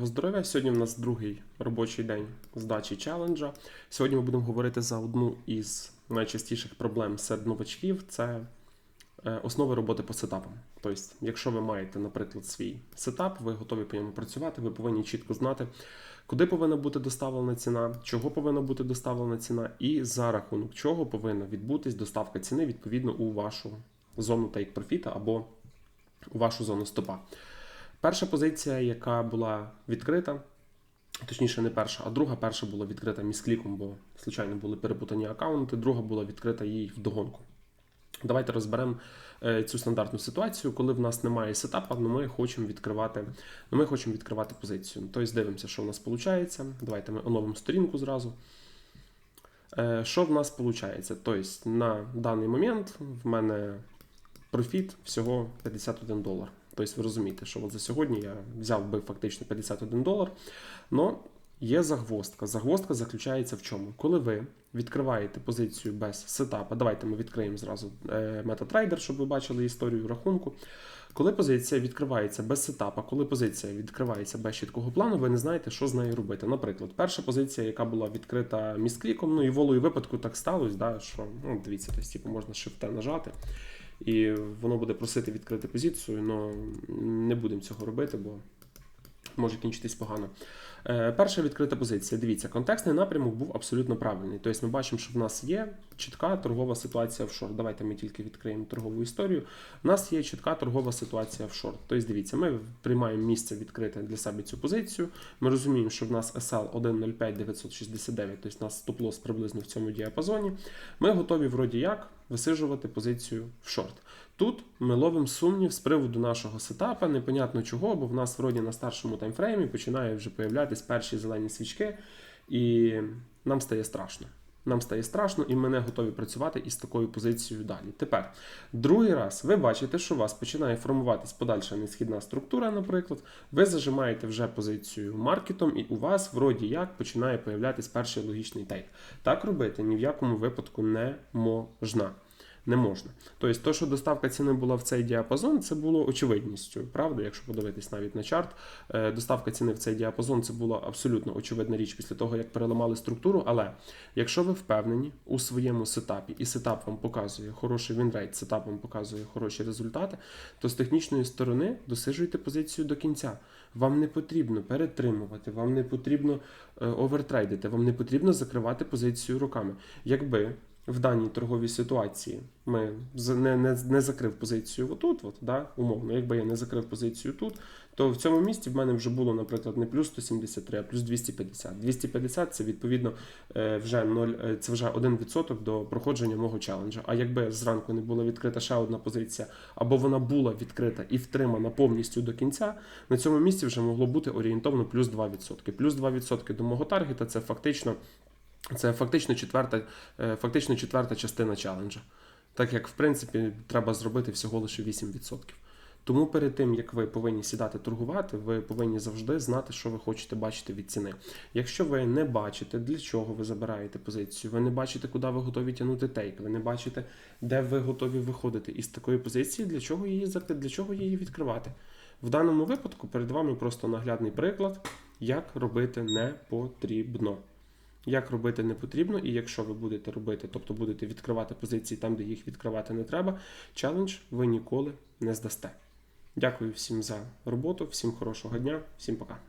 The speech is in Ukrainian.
Доброго здоров'я! Сьогодні в нас другий робочий день здачі челенджа. Сьогодні ми будемо говорити за одну із найчастіших проблем серед новачків це е, основи роботи по сетапам. Тобто, якщо ви маєте, наприклад, свій сетап, ви готові по ньому працювати, ви повинні чітко знати, куди повинна бути доставлена ціна, чого повинна бути доставлена ціна, і за рахунок чого повинна відбутись доставка ціни відповідно у вашу зону take profit або у вашу зону стопа. Перша позиція, яка була відкрита, точніше, не перша, а друга. Перша була відкрита міскліком, бо, звичайно, були перепутані аккаунти, друга була відкрита їй вдогонку. Давайте розберемо е, цю стандартну ситуацію, коли в нас немає сетапа, але ми хочемо відкривати, ну, ми хочемо відкривати позицію. Тобто дивимося, що в нас виходить. Давайте ми оновимо сторінку зразу. Е, Що в нас виходить? Тобто на даний момент в мене профіт всього 51 долар. Тобто ви розумієте, що от за сьогодні я взяв би фактично 51 долар. Но є загвоздка. Загвоздка заключається в чому? Коли ви відкриваєте позицію без сетапа, давайте ми відкриємо зразу е, MetaTrader, щоб ви бачили історію рахунку. Коли позиція відкривається без сетапа, коли позиція відкривається без чіткого плану, ви не знаєте, що з нею робити. Наприклад, перша позиція, яка була відкрита міскліком, ну і волею випадку так сталося, да, що ну, дивіться, тобто, типу, можна shift нажати, і воно буде просити відкрити позицію, але не будемо цього робити, бо може кінчитись погано. Е, Перша відкрита позиція. Дивіться, контекстний напрямок був абсолютно правильний. Тобто ми бачимо, що в нас є чітка торгова ситуація в шорт. Давайте ми тільки відкриємо торгову історію. У нас є чітка торгова ситуація в шорт. Тобто, дивіться, ми приймаємо місце відкрите для себе цю позицію. Ми розуміємо, що в нас SL 1.05.969, тобто у нас стоп-лосс приблизно в цьому діапазоні. Ми готові, вроді як, висижувати позицію в шорт. Тут ми ловимо сумнів з приводу нашого сетапа, непонятно чого, бо в нас вроді на старшому таймфреймі починають вже появлятись перші зелені свічки, і нам стає страшно. Нам стає страшно, і ми не готові працювати із такою позицією далі. Тепер, другий раз, ви бачите, що у вас починає формуватись подальша несхідна структура, наприклад. Ви зажимаєте вже позицію маркетом, і у вас, вроді як, починає появлятись перший логічний тейк. Так робити ні в якому випадку не можна не можна. Тобто, то, що доставка ціни була в цей діапазон, це було очевидністю. Правда, якщо подивитись навіть на чарт, е, доставка ціни в цей діапазон це була абсолютно очевидна річ після того, як переламали структуру. Але якщо ви впевнені у своєму сетапі, і сетап вам показує хороший вінрейт, сетап вам показує хороші результати, то з технічної сторони досижуйте позицію до кінця. Вам не потрібно перетримувати, вам не потрібно е, овертрейдити, вам не потрібно закривати позицію руками. Якби в даній торговій ситуації ми не не, не закрив позицію отут, от, да, умовно, якби я не закрив позицію тут, то в цьому місці в мене вже було, наприклад, не плюс 173, а плюс 250. 250 це відповідно е, вже 0, е, це вже 1% до проходження мого челенджа. А якби зранку не була відкрита ще одна позиція, або вона була відкрита і втримана повністю до кінця, на цьому місці вже могло бути орієнтовно плюс 2%. Плюс 2% до мого таргета це фактично. Це фактично четверта, е, фактично четверта частина челенджа. Так як, в принципі, треба зробити всього лише 8%. Тому перед тим, як ви повинні сідати торгувати, ви повинні завжди знати, що ви хочете бачити від ціни. Якщо ви не бачите, для чого ви забираєте позицію, ви не бачите, куди ви готові тягнути тейк, ви не бачите, де ви готові виходити із такої позиції, для чого її для чого її відкривати. В даному випадку перед вами просто наглядний приклад, як робити не потрібно. Як робити не потрібно, і якщо ви будете робити, тобто будете відкривати позиції там, де їх відкривати не треба, челендж ви ніколи не здасте. Дякую всім за роботу, всім хорошого дня, всім пока.